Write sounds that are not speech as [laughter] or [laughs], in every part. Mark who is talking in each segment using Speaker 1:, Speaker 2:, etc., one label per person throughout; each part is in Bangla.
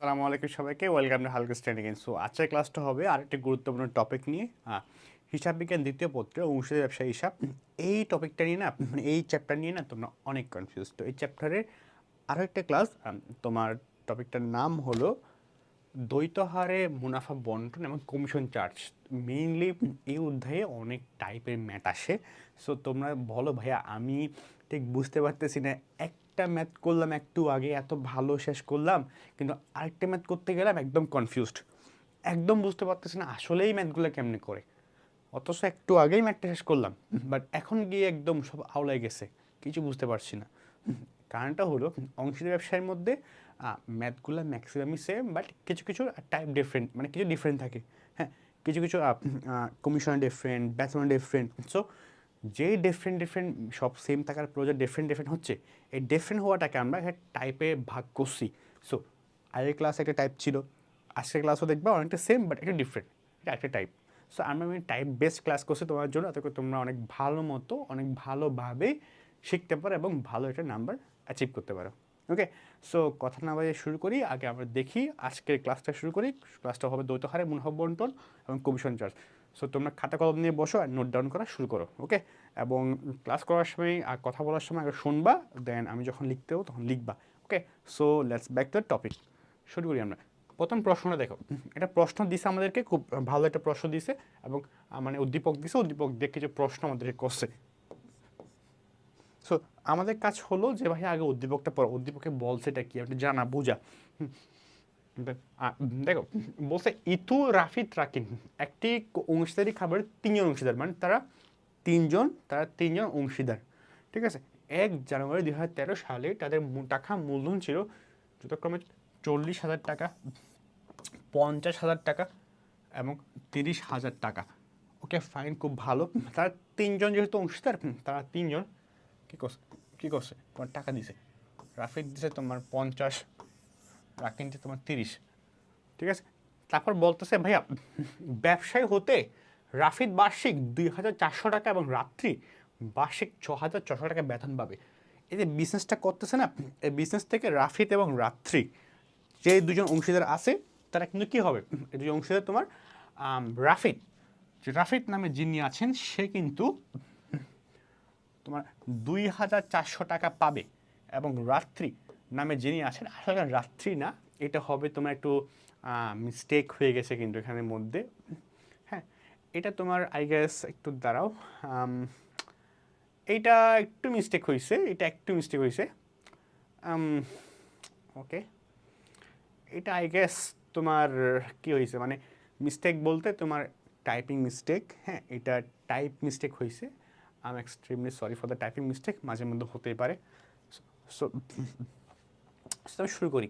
Speaker 1: সালামু আলাইকুম সবাইকে, ওয়েলকাম টু হালকা স্ট্যান্ড সো আজকের ক্লাসটা হবে আরেকটি গুরুত্বপূর্ণ টপিক নিয়ে। হ্যাঁ হিসাব বিজ্ঞান দ্বিতীয় পত্রে অংশীদার ব্যবসা হিসাব। এই টপিকটা নিয়ে না মানে এই চ্যাপ্টার নিয়ে না তোমরা অনেক কনফিউজ তো এই চ্যাপ্টারের আরও একটা ক্লাস তোমার টপিকটার নাম হলো দ্বৈত হারে মুনাফা বন্টন এবং কমিশন চার্জ মেইনলি এই অধ্যায়ে অনেক টাইপের ম্যাট আসে। সো তোমরা বলো ভাইয়া, আমি ঠিক বুঝতে পারতেছি না একটা ম্যাথ করলাম একটু আগে এত ভালো শেষ করলাম, কিন্তু আরেকটা ম্যাথ করতে গেলাম একদম কনফিউজড একদম বুঝতে পারতেছি না আসলেই ম্যাথগুলো কেমনে করে। অথচ একটু আগেই ম্যাথটা শেষ করলাম বাট এখন গিয়ে একদম সব আওলায় গেছে, কিছু বুঝতে পারছি না। কারণটা হলো, অংশীদার ব্যবসায়ের মধ্যে ম্যাথগুলো ম্যাক্সিমামই সেম বাট কিছু কিছু টাইপ ডিফারেন্ট মানে কিছু ডিফারেন্ট থাকে। হ্যাঁ কিছু কিছু কমিশন ডিফারেন্ট বেতন ডিফারেন্ট সো যেই ডিফারেন্ট ডিফারেন্ট সব সেম থাকার প্রয়োজন ডিফারেন্ট ডিফারেন্ট হচ্ছে, এই ডিফারেন্ট হওয়াটাকে আমরা একটা টাইপে ভাগ করছি। সো আগের ক্লাস একটা টাইপ ছিল, আজকের ক্লাসও দেখবা অনেকটা সেম বাট একটু ডিফারেন্ট এটা একটা টাইপ সো আমরা আমি টাইপ বেস্ট ক্লাস করছি তোমার জন্য, তাতে তোমরা অনেক ভালো মতো, অনেক ভালোভাবে শিখতে পারো এবং ভালো একটা নাম্বার অ্যাচিভ করতে পারো। ওকে সো কথা না বাজে শুরু করি, আগে আমরা দেখি আজকের ক্লাসটা শুরু করি। ক্লাসটা হবে দ্বৈত হারে মুনাফা বন্টন এবং কমিশন চার্জ সো তোমরা খাতা কলম নিয়ে বসো আর নোট ডাউন করা শুরু করো ওকে এবং ক্লাস করার সময় আর কথা বলার সময় আগে শুনবা দেন আমি যখন লিখতে হব তখন লিখবা okay so let's back to topic শুরু করি আমরা। প্রথম প্রশ্নটা দেখো। এটা প্রশ্ন দিছে আমাদেরকে, খুব ভালো একটা প্রশ্ন দিছে এবং মানে উদ্দীপক দিছে, উদ্দীপক দিয়ে কিছু প্রশ্ন আমাদেরকে করছে। সো আমাদের কাজ হলো যে ভাই আগে উদ্দীপকটা পড়ো। উদ্দীপকে বলছে এটা কি? আপনি জানা, বোঝা। দেখো, বলছে ইতু রাফিদ রাকিন একটি অংশীদারি খাবারের তিনজন অংশীদার মানে তারা তিনজন তারা তিনজন অংশীদার, ঠিক আছে? এক জানুয়ারি দুই হাজার তেরো সালে তাদের টাকা মূলধন ছিল যথাক্রমে চল্লিশ হাজার টাকা, পঞ্চাশ হাজার টাকা এবং তিরিশ হাজার টাকা। ওকে, ফাইন, খুব ভালো। তারা তিনজন যেহেতু অংশীদার তারা তিনজন, কী করছে কী করছে? তোমার টাকা দিছে। রাফিদ দিছে তোমার পঞ্চাশ রাকিন তোমার তিরিশ। ঠিক আছে? তারপর বলতেছে, ভাইয়া, ব্যবসায়ী হতে রাফিদ বার্ষিক দুই হাজার চারশো টাকা এবং রাত্রি বার্ষিক ছ হাজার ছশো টাকা বেতন পাবে। এই যে বিজনেসটা করতেছে না, এই বিজনেস থেকে রাফিদ এবং রাত্রি যে দুজন অংশীদার আছে, তারা কিন্তু কী হবে? এই দুজন অংশীদার তোমার রাফিদ রাফিদ নামে যিনি আছেন, সে কিন্তু তোমার দুই হাজার চারশো টাকা পাবে এবং রাত্রি নামে যিনি আছেন আসলে রাত্রি না, এটা হবে তোমার একটু মিস্টেক হয়ে গেছে কিন্তু এখানের মধ্যে। হ্যাঁ এটা তোমার আই গেস একটু দাঁড়াও এইটা একটু মিস্টেক হয়েছে এটা একটু মিস্টেক হয়েছে ওকে এটা আই গেস তোমার কি হয়েছে মানে মিস্টেক বলতে তোমার টাইপিং মিস্টেক হ্যাঁ এটা টাইপ মিস্টেক হয়েছে I am extremely sorry for the typing mistake মাঝে মধ্যে হতেই পারে। সো আমি শুরু করি।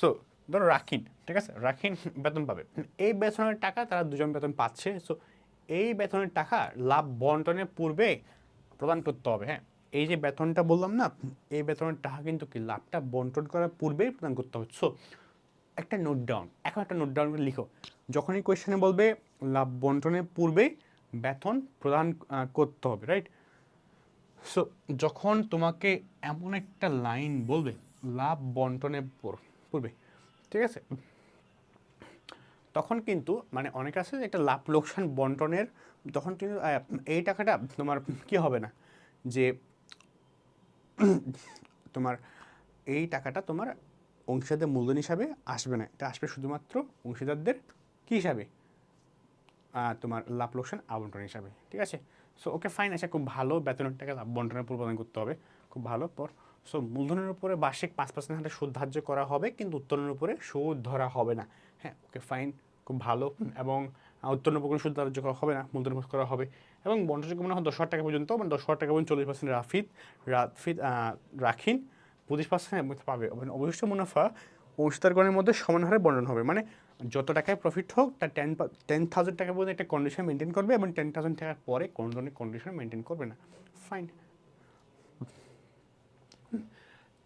Speaker 1: সো ধরো রাখিন, ঠিক আছে? রাখিন বেতন পাবে। এই বেতনের টাকা তারা দুজন বেতন পাচ্ছে। সো এই বেতনের টাকা লাভ বন্টনের পূর্বে প্রদান করতে হবে হ্যাঁ? এই যে বেতনটা বললাম না, এই বেতনের টাকা কিন্তু কি লাভটা বন্টন করার পূর্বেই প্রদান করতে হবে। সো একটা নোট ডাউন এখন একটা নোট ডাউন লিখো। যখনই কোয়েশ্চেনে বলবে, লাভ বন্টনের পূর্বেই বেতন প্রদান করতে হবে রাইট সো যখন তোমাকে এমন একটা লাইন বলবে লাভ বন্টনের পর- পূর্বে ঠিক আছে? তখন কিন্তু মানে অনেক আছে যে একটা লাভ লোকসান বন্টনের, তখন কিন্তু এই টাকাটা তোমার কি হবে না? যে তোমার এই টাকাটা তোমার অংশীদারদের মূলধন হিসাবে আসবে না। এটা আসবে শুধুমাত্র অংশীদারদের কী হিসাবে? তোমার লাভ লোকসান আবন্টন হিসাবে, ঠিক আছে? সো ওকে ফাইন আছে খুব ভালো বেতনের টাকা লাভ বন্টনের প্রদান করতে হবে। খুব ভালো, পর। সো মূলধনের উপরে বার্ষিক পাঁচ পার্সেন্ট হারে সুদ ধার্য করা হবে কিন্তু উত্তোলনের উপরে সুদ ধরা হবে না। হ্যাঁ ওকে ফাইন খুব ভালো। এবং আহ, উত্তোলনের উপর সুদ ধার্য করা হবে না মূলধন করা হবে। এবং বন্টনযোগ্য মনে হয় দশ হাজার টাকা পর্যন্ত মানে দশ হাজার টাকা পর্যন্ত চল্লিশ পার্সেন্ট রাফিদ রাফিদ রাখিন পঁচিশ পার্সেন্ট পাবে অবশিষ্ট মুনাফা অংশীদারগণের মধ্যে সমান হারে বন্টন হবে। মানে যত টাকায় প্রফিট হোক তার টেন টেন থাউজেন্ড টাকা পর্যন্ত একটা কন্ডিশন মেনটেন করবে এবং টেন থাউজেন্ড টাকার পরে কোনো ধরনের কন্ডিশন মেনটেন করবে না। ফাইন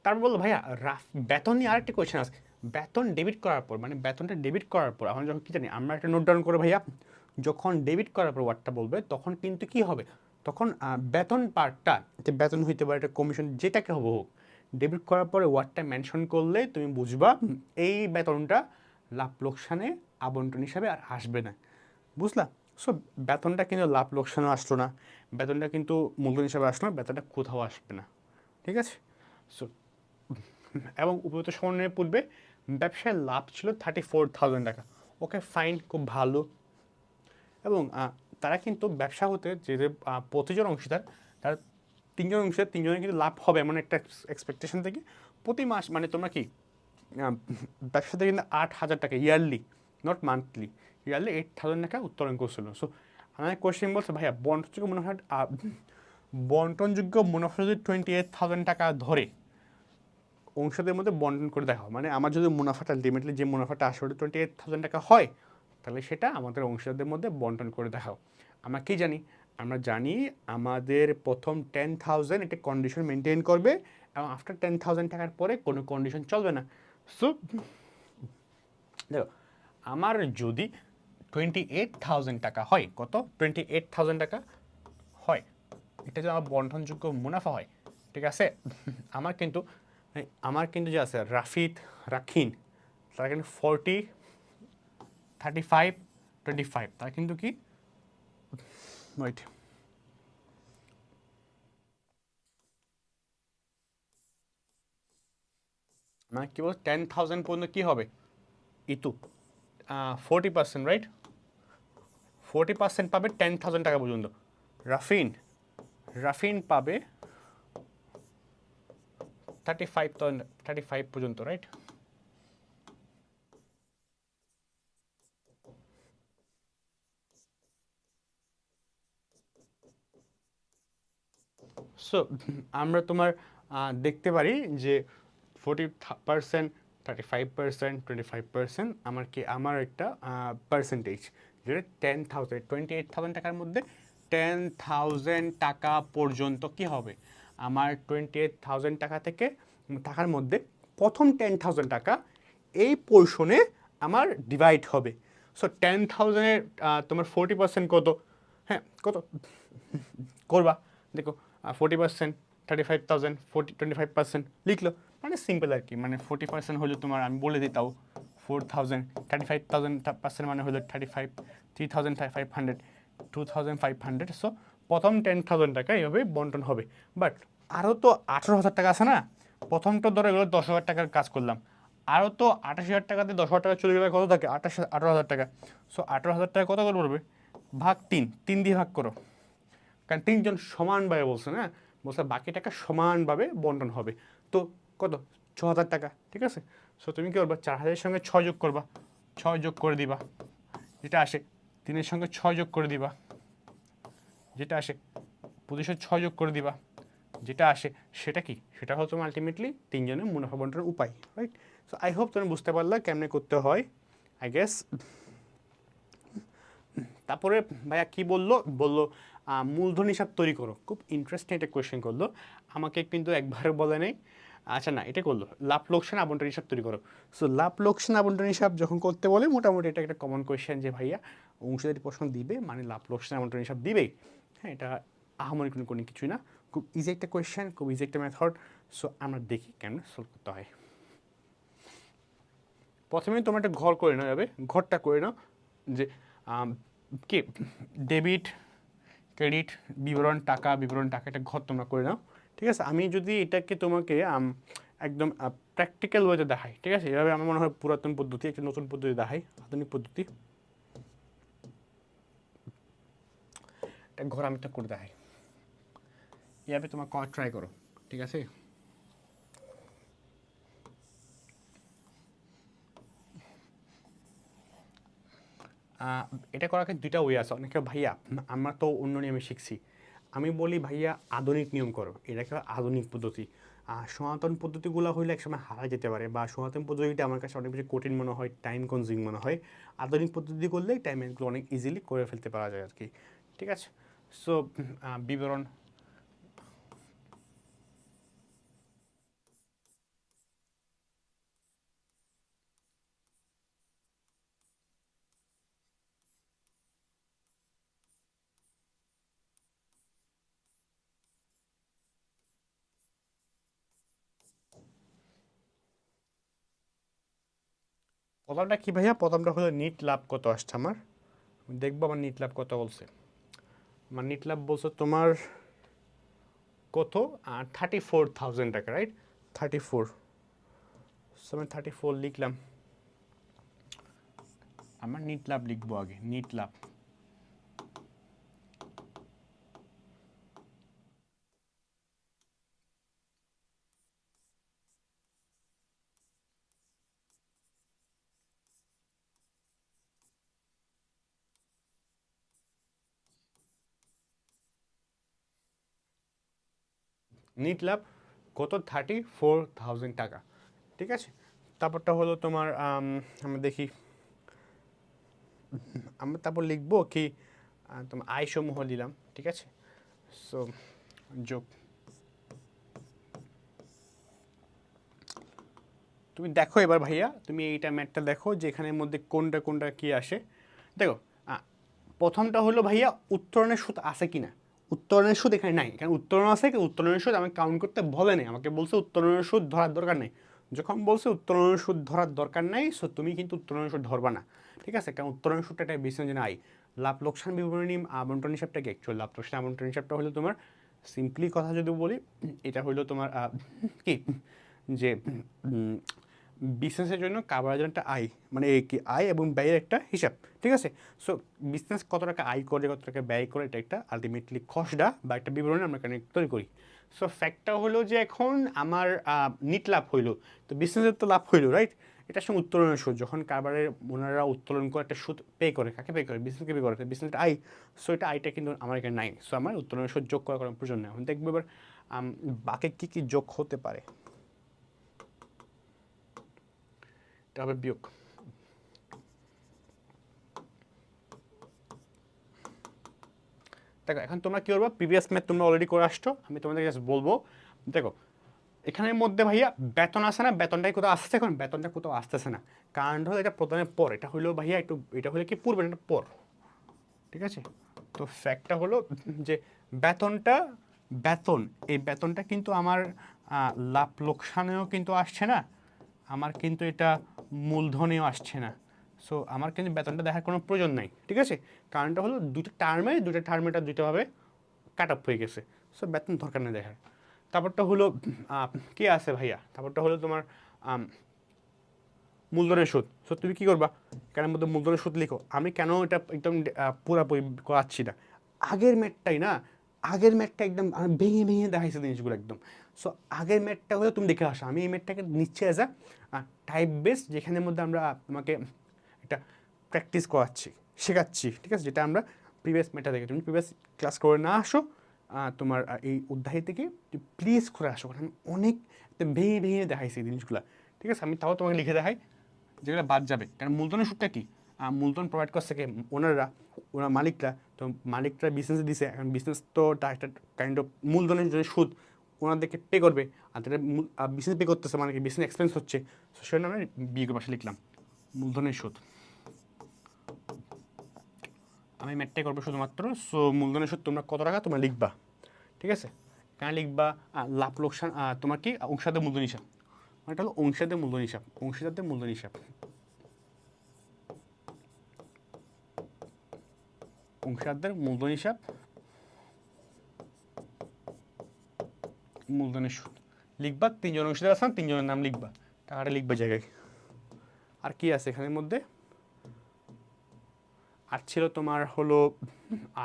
Speaker 1: তারপর বলল, ভাইয়া, রাফ, বেতন নিয়ে আরেকটা কোয়েশ্চেন আছে। বেতন ডেবিট করার পর মানে বেতনটা ডেবিট করার পর আমরা যখন কী জানি, আমরা একটা নোট ডাউন করে ভাইয়া, যখন ডেবিট করার পর ওয়ার্ডটা বলবে, তখন কিন্তু কি হবে? তখন বেতন পার্টটা যে বেতন হইতে পারে একটা কমিশন যেটাকে হবে হোক ডেবিট করার পরে ওয়ার্ডটা মেনশন করলে তুমি বুঝবা এই বেতনটা লাভ লোকসানে আবন্টন হিসাবে আর আসবে না। বুঝলা? সো বেতনটা কিন্তু লাভ লোকসানও আসলো না। বেতনটা কিন্তু মূলধন হিসাবে আসলো না, বেতনটা কোথাও আসবে না। ঠিক আছে? সো এবং উপযুক্ত সমন্বয়ের পূর্বে ব্যবসায় লাভ ছিল থার্টি ফোর থাউজেন্ড টাকা। ওকে ফাইন খুব ভালো। এবং তারা কিন্তু ব্যবসা হতে যে প্রতিজন অংশীদার, তার তিনজন অংশীদার, তিনজনের কিন্তু লাভ হবে এমন একটা এক্সপেকটেশন থেকে প্রতি মাস মানে তোমরা কি ব্যবসাতে কিন্তু আট হাজার টাকা yearly not monthly yearly eight thousand টাকা উত্তোলন করছিল। সো আমার কোয়েশ্চেন বলছে, ভাইয়া, বন্টনযোগ্য মুনাফা বন্টনযোগ্য মুনাফা যদি টোয়েন্টি এইট থাউজেন্ড টাকা ধরে অংশদের মধ্যে বন্টন করে দেখা মানে আমার যদি মুনাফাটা আলটিমেটলি যে মুনাফাটা আসলে টোয়েন্টি এইট থাউজেন্ড টাকা হয়, তাহলে সেটা আমাদের অংশীদারদের মধ্যে বন্টন করে দেখাও আমরা কী জানি? আমরা জানি আমাদের প্রথম টেন থাউজেন্ড একটা কন্ডিশন মেনটেন করবে এবং আফটার টেন থাউজেন্ড টাকার পরে কোনো কন্ডিশন চলবে না। সো দেখো, আমার যদি টোয়েন্টি এইট থাউজেন্ড টাকা হয়, কত? টোয়েন্টি এইট থাউজেন্ড টাকা হয়। এটা যদি আমার বন্টনযোগ্য মুনাফা হয়, ঠিক আছে? আমার কিন্তু আমার কিন্তু যে আছে রাফিদ রাখিন তারা কিন্তু forty thirty five twenty five তারা কিন্তু কি? ওয়েট মানে কি বল টেন থাউজেন্ড পর্যন্ত কী হবে? Itu forty percent right forty percent পাবে টেন থাউজেন্ড টাকা পর্যন্ত রাফিন রাফিন পাবে থার্টি ফাইভ থার্টি ফাইভ পর্যন্ত রাইট সো [laughs] আমরা তোমার দেখতে পারি যে forty percent thirty five percent twenty five percent আমার কি, আমার একটা পার্সেন্টেজ যেটা ten thousand twenty eight thousand টাকার মধ্যে টেন থাউজেন্ড টাকা পর্যন্ত কি হবে? আমার টোয়েন্টি এইট থাউজেন্ড টাকা থেকে টাকার মধ্যে প্রথম টেন থাউজেন্ড টাকা এই পোর্শনে আমার ডিভাইড হবে। সো টেন থাউজেন্ডের তোমার ফোর্টি পার্সেন্ট কত? হ্যাঁ কত? করবা। দেখো forty percent thirty five thousand forty twenty five percent লিখলো। মানে সিম্পল আর কি। মানে ফোর্টি পার্সেন্ট হলো তোমার, আমি বলে দিই তাও four thousand thirty five thousand percent মানে হলো thirty five three thousand five hundred two thousand five hundred so প্রথম টেন থাউজেন্ড টাকা এইভাবে বন্টন হবে। বাট আরও তো আঠেরো হাজার টাকা আছে না? প্রথমটা ধরো এগুলো দশ হাজার টাকার কাজ করলাম। আরও তো আঠাশ হাজার টাকাতে দশ হাজার টাকা চলে গেলে কত থাকে? আঠাশ আঠারো হাজার টাকা। সো আঠারো হাজার টাকা কত করে পড়বে? ভাগ তিন তিন দিয়ে ভাগ করো। কারণ তিনজন সমানভাবে বলছে না? বলছে বাকি টাকা সমানভাবে বন্টন হবে। তো কত? ছ হাজার টাকা, ঠিক আছে? সো তুমি কী করবা? চার হাজারের সঙ্গে ছয় যোগ করবা। ছয় যোগ করে দিবা। যেটা আসে। তিনের সঙ্গে ছয় যোগ করে দিবা। যেটা আসে পঁচিশের ছয় যোগ করে দিবা। যেটা আসে সেটা কি? সেটা হলো তোমার আলটিমেটলি তিনজনের মুনাফা বন্টনের উপায় রাইট সো আই হোপ তুমি বুঝতে পারলা কেমনে করতে হয় আই গেস তারপরে ভাইয়া কি বলল? বলল মূলধন হিসাব তৈরি করো। খুব ইন্টারেস্টিং একটা কোয়েশ্চেন করল। আমাকে কিন্তু একবারে বলে নেই। আচ্ছা না, এটা করল। লাভ, লোকসান, আবন্টন হিসাব তৈরি করো। সো লাভ, লোকসান, আবন্টন হিসাব যখন করতে বলে, মোটামুটি এটা একটা কমন কোয়েশ্চেন যে ভাইয়া অংশীদারি প্রশ্ন দিবে মানে লাভ, লোকসান, আবন্টন হিসাব দিবেই। হ্যাঁ এটা আহামরি কোনো কোনো কিছুই না। খুব ইজি একটা কোয়েশ্চেন খুব ইজি একটা মেথড সো আমরা দেখি কেমন সলভ করতে হয়। প্রথমে তোমার একটা ঘর করে নেওয়া যাবে ঘরটা করে নাও যে কে? ডেবিট ক্রেডিট বিবরণ, টাকা বিবরণ, টাকা একটা ঘর তোমরা করে নাও। ঠিক আছে? আমি যদি এটাকে তোমাকে একদম প্র্যাকটিক্যাল ওয়েতে দেখাই, ঠিক আছে? এভাবে আমার মনে হয় পুরাতন পদ্ধতি, একটা নতুন পদ্ধতি দেখাই, আধুনিক পদ্ধতি। একটা আমি একটা করে দেখাই। এভাবে তোমার করা ট্রাই করো, ঠিক আছে? এটা করার দুইটা ওয়ে আছে। অনেকে ভাইয়া আমরা তো অন্য নিয়মে শিখছি। আমি বলি, ভাইয়া, আধুনিক নিয়ম করো। এটাকে আধুনিক পদ্ধতি। আর সনাতন পদ্ধতিগুলো হইলে একসময় হারা যেতে পারে বা সনাতন পদ্ধতিটা আমার কাছে অনেক বেশি কঠিন মনে হয় টাইম কনজিউম মনে হয়। আধুনিক পদ্ধতি করলে টাইমগুলো অনেক ইজিলি করে ফেলতে পারা যায় আর কি ঠিক আছে? সো বিবরণ uh, প্রথমটা কি ভাইয়া? প্রথমটা হলো নিট লাভ কত আসছে আমার? দেখব আমার নিট লাভ কত বলছে। আমার নিট লাভ বলছো তোমার কত? থার্টি ফোর থাউজেন্ড টাকা রাইট থার্টি ফোর আমি থার্টি ফোর লিখলাম। আমার নিট লাভ লিখব আগে নিট লাভ নিট লাভ কত? থার্টি ফোর থাউজেন্ড টাকা। ঠিক আছে? তারপরটা হলো তোমার আম, আমরা দেখি। আমরা তারপর লিখব কি তোমার আয় সমূহ দিলাম ঠিক আছে? সো যোগ। তুমি দেখো এবার ভাইয়া তুমি এইটা ম্যাটটা দেখো যে এখানের মধ্যে কোনটা কোনটা কি আসে। দেখো প্রথমটা হলো ভাইয়া উত্তরণের সুদ আছে কি না উত্তরণের সুদ এখানে নাই। কারণ উত্তরণ আছে কি উত্তরণের সুদ আমাকে কাউন্ট করতে বলে নেই। আমাকে বলছে উত্তরণের সুদ ধরার দরকার নেই। যখন বলছে উত্তরণের সুদ ধরার দরকার নাই সো তুমি কিন্তু উত্তরণের সুদ ধরবা না। ঠিক আছে? কারণ উত্তরণের সুদটা একটা বেশি যে নাই। লাভ লোকসান বিবরণী আবন্টন হিসাবটা কি অ্যাকচুয়াল লাভ লোকসান আবন্টন হিসাবটা হলো তোমার সিম্পলি কথা যদি বলি, এটা হইল তোমার কি? যে বিজনেসের জন্য কাভারেজের একটা আয় মানে কি আয় এবং ব্যয়ের একটা হিসাব, ঠিক আছে? সো বিজনেস কত টাকা আয় করে কত টাকা ব্যয় করে, এটা একটা আলটিমেটলি খসড়া বা একটা বিবরণী আমরা এখানে তৈরি করি। সো ফ্যাক্টটা হলো যে এখন আমার নিট লাভ হইল, তো বিজনেসের তো লাভ হইল রাইট এটার সঙ্গে উত্তোলনের সুদ যখন কারবারের ওনারা উত্তোলন করে, একটা সুদ পে করে, কাকে পে করে? বিজনেসকে পে করে বিজনেসটা আয়। সো এটা আয়টা কিন্তু আমার এখানে নাই। সো আমার উত্তোলনের সুদ যোগ করার কোনো প্রয়োজন নেই। এখন দেখব এবার বাকি কী কী যোগ হতে পারে? এটা হবে বিয়োগ দেখো, এখন তোমরা কী করব? প্রিভিয়াস ম্যাথ তোমরা অলরেডি করে আসছো, আমি তোমাদের জাস্ট বলব। দেখো এখানের মধ্যে ভাইয়া বেতন আসে না, বেতনটাই কোথাও আসছে এখন বেতনটা কোথাও আসতেছে না। কারণটা হলো এটা প্রথমে পর, এটা হলো ভাইয়া একটু, এটা হলো কি পূর্বে এটা পর। ঠিক আছে? তো ফ্যাক্টটা হলো যে বেতনটা, বেতন, এই বেতনটা কিন্তু আমার লাভ লোকসানেও কিন্তু আসছে না আমার কিন্তু এটা মূলধনেও আসছে না। সো আমার কিন্তু বেতনটা দেখার কোনো প্রয়োজন নাই, ঠিক আছে? কারণটা হলো দুটো টার্মে দুটো টার্মে এটা দুটোভাবে কাট আপ হয়ে গেছে। সো বেতন দরকার নেই দেখার। তারপরটা হলো কে আছে ভাইয়া? তারপরটা হলো তোমার মূলধনের সুদ। সো তুমি কী করবা? কেন মধ্যে মূলধনের সুদ লিখো। আমি কেন এটা একদম পুরাপুরি করাচ্ছি না? আগের ম্যাটটাই না? আগের ম্যাটটা একদম ভেঙে ভেঙে দেখাইছে জিনিসগুলো একদম। সো আগের ম্যাটটা হলে তুমি দেখে আসো। আমি এই ম্যাটটাকে নিচ্ছি অ্যাজ আ টাইপ বেস যেখানের মধ্যে আমরা তোমাকে একটা প্র্যাকটিস করাচ্ছি, শেখাচ্ছি, ঠিক আছে? যেটা আমরা প্রিভিয়াস ম্যাটটা দেখে তুমি প্রিভিয়াস ক্লাস করে না আসো তোমার এই অধ্যায় থেকে প্লিজ করে আসো। কারণ আমি অনেক ভেঙে ভেঙে দেখাইছি এই জিনিসগুলো, ঠিক আছে? আমি তাও তোমাকে লিখে দেখাই, যেগুলো বাদ যাবে। কারণ মূলধনের সুদটা কি? মূলধন প্রোভাইড করছে কে? ওনারা ওনার মালিকরা। তো মালিকরা বিজনেস দিছে। এখন বিজনেস তো একটা কাইন্ড অফ মূলধনের যে সুদ, ওনাদেরকে পে করবে। আর যেটা বিজনেস পে করতেছে মানে বিজনেস এক্সপেন্স হচ্ছে। তো সেজন্য আমরা বিয়োগ পাশে লিখলাম, মূলধনের সুদ। আমি ম্যাটটাই করব শুধুমাত্র। সো মূলধনের সুদ তোমরা কত টাকা? তোমরা লিখবা। ঠিক আছে? কেন লিখবা? লাভ লোকসান তোমার কি? অংশাদের মূলধন হিসাব। মানে এটা হলো অংশীদারদের মূলধন হিসাব। অংশীদারদের মূলধন হিসাব। অংশীদারদের মূলধন হিসাব মূলধনের সুদ লিখবা তিনজন অংশীদার আছেন তিনজনের নাম লিখবা টাকাটা লিখবা জায়গায়? আর কি আছে এখানের মধ্যে? আর ছিল তোমার হলো,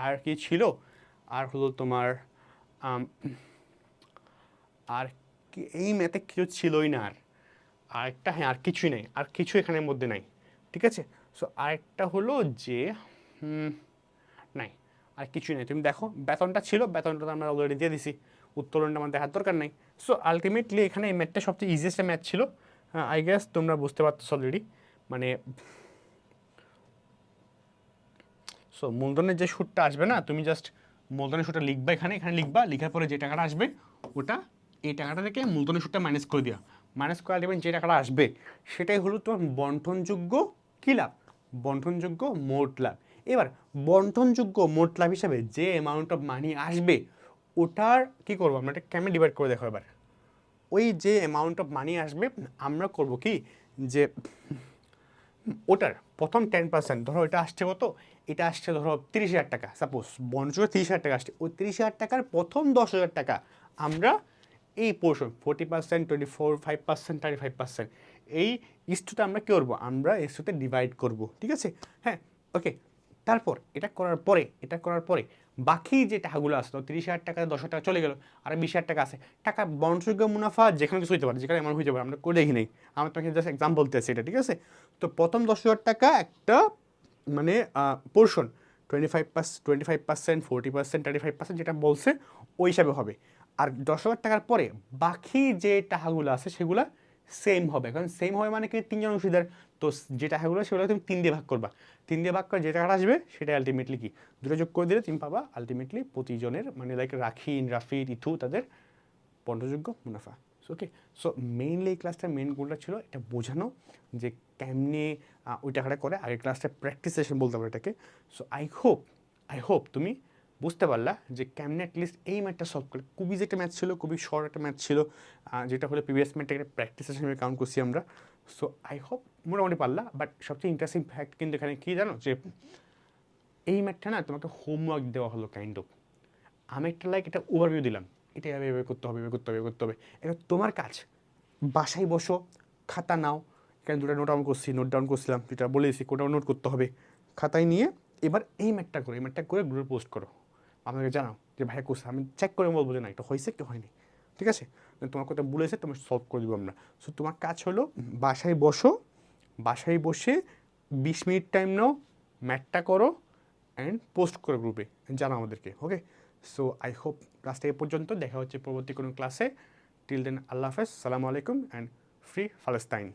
Speaker 1: আর কি ছিল? আর হলো তোমার আর এই ম্যাথে কিছু ছিলই না আর। আরেকটা হ্যাঁ আর কিছুই নেই। আর কিছু এখানের মধ্যে নাই। ঠিক আছে? সো আরেকটা হলো যে আর কিছুই নেই। তুমি দেখো, বেতনটা ছিল, বেতনটা তো আমরা অলরেডি দিয়ে দিছি। উত্তোলনটা আমার দেখার দরকার নেই। সো আলটিমেটলি এখানে এই ম্যাথটা সবচেয়ে ইজিয়েস্ট ম্যাথ ছিল। আই গেস তোমরা বুঝতে পারতো অলরেডি মানে সো মূলধনের যে সুদটা আসবে না, তুমি জাস্ট মূলধনের সুদটা লিখবা এখানে এখানে লিখবা, লিখার পরে যে টাকাটা আসবে, ওটা এই টাকাটা থেকে মূলধনের সুদটা মাইনাস করে দেওয়া মাইনাস করে দেবেন, যে টাকাটা আসবে, সেটাই হলো তোমার বন্টনযোগ্য কী লাভ? বন্টনযোগ্য মোট লাভ। এবার বন্টনযোগ্য মোট লাভ হিসাবে যে অ্যামাউন্ট অফ মানি আসবে, ওটার কি করব আমরা? এটা কেমন ডিভাইড করে দেখো এবার। ওই যে অ্যামাউন্ট অফ মানি আসবে, আমরা করব কি? যে ওটার প্রথম টেন পার্সেন্ট ধরো এটা আসছে কত? এটা আসছে ধরো তিরিশ হাজার টাকা। সাপোজ বনযোগে তিরিশ হাজার টাকা আসছে। ওই তিরিশ হাজার টাকার প্রথম দশ হাজার টাকা আমরা এই portion forty percent twenty four five percent thirty five percent এই ইস্যুটা আমরা কী করব? আমরা ইস্যুতে ডিভাইড করব, ঠিক আছে? হ্যাঁ ওকে তারপর এটা করার পরে, এটা করার পরে বাকি যে টাকাগুলো আসতো তিরিশ হাজার টাকা, দশ হাজার টাকা চলে গেল, আর বিশ হাজার টাকা আছে। টাকা বনযোগ্য মুনাফা যেখানে কিছু হইতে পারে, যেখানে এমন হইতে পারে, আমরা করে দেখি নেই। আমার তোমাকে জাস্ট এক্সাম্পল বলতেছি এটা, ঠিক আছে? তো প্রথম দশ হাজার টাকা একটা মানে portion twenty five per twenty five percent forty percent thirty five percent যেটা বলছে, ওই হিসাবে হবে। আর দশ হাজার টাকার পরে বাকি যে টাকাগুলো আছে, সেগুলো সেম হবে। কারণ সেম হবে মানে কি? তিনজন অংশীদার। তো যে টাকাগুলো সেগুলো তুমি তিন দিয়ে ভাগ করবা। তিন দিয়ে ভাগ করে যে টাকাটা আসবে? সেটা আলটিমেটলি কি? দুটো যোগ করে দিলে তুমি পাবা আলটিমেটলি প্রতিজনের মানে লাইক রাখিন রাফি ইথু তাদের পণ্যযোগ্য মুনাফা। ওকে সো মেইনলি এই ক্লাসটার মেন গোলটা ছিল এটা বোঝানো যে কেমনে ওই টাকাটা করে। আগের ক্লাসটা প্র্যাকটিস সেশন বলতে পারো এটাকে। So I hope I hope তুমি বুঝতে পারলা যে কেমনে অ্যাটলিস্ট এই ম্যাথটা সলভ করে খুবই যে একটা ম্যাচ ছিল, খুবই শর্ট একটা ম্যাচ ছিল যেটা হলো প্রিভিয়াস ম্যাথটাকে প্র্যাকটিস সেশন কাউন্ট করছি আমরা। সো আই হোপ মোটামুটি পারলা বাট সবচেয়ে ইন্টারেস্টিং ফ্যাক্ট কিন্তু এখানে কী জানো? যে এই ম্যাথটা না তোমাকে হোমওয়ার্ক দেওয়া হলো কাইন্ড অফ আমি একটা লাইক এটা ওভারভিউ দিলাম। এটা এভাবে এভাবে করতে হবে, এভাবে করতে হবে করতে হবে। এটা তোমার কাজ, বাসায় বসো, খাতা নাও। এখানে দুটো নোট ডাউন করছি নোট ডাউন করছিলাম, যেটা বলেছি কোটাও নোট করতে হবে। খাতায় নিয়ে এবার এই ম্যাটটা করো, এই ম্যাটটা করে গ্রুপে পোস্ট করো। আমাকে জানাও যে, ভাইয়া করছে আমি চেক করে বলব যে, না, এটা হয়েছে কি হয়নি? ঠিক আছে? তোমার কথা বলেছে, তোমার সলভ করে দেবো আমরা। সো তোমার কাজ হলো বাসায় বসো, বাসায় বসে বিশ মিনিট টাইম নাও ম্যাটটা করো অ্যান্ড পোস্ট করো গ্রুপে জানাও আমাদেরকে ওকে সো আই হোপ ক্লাসটা এ পর্যন্ত দেখা হচ্ছে পরবর্তী কোনো ক্লাসে টিল দেন আল্লাহ হাফেজ, সালামু আলাইকুম অ্যান্ড ফ্রি ফালেস্তাইন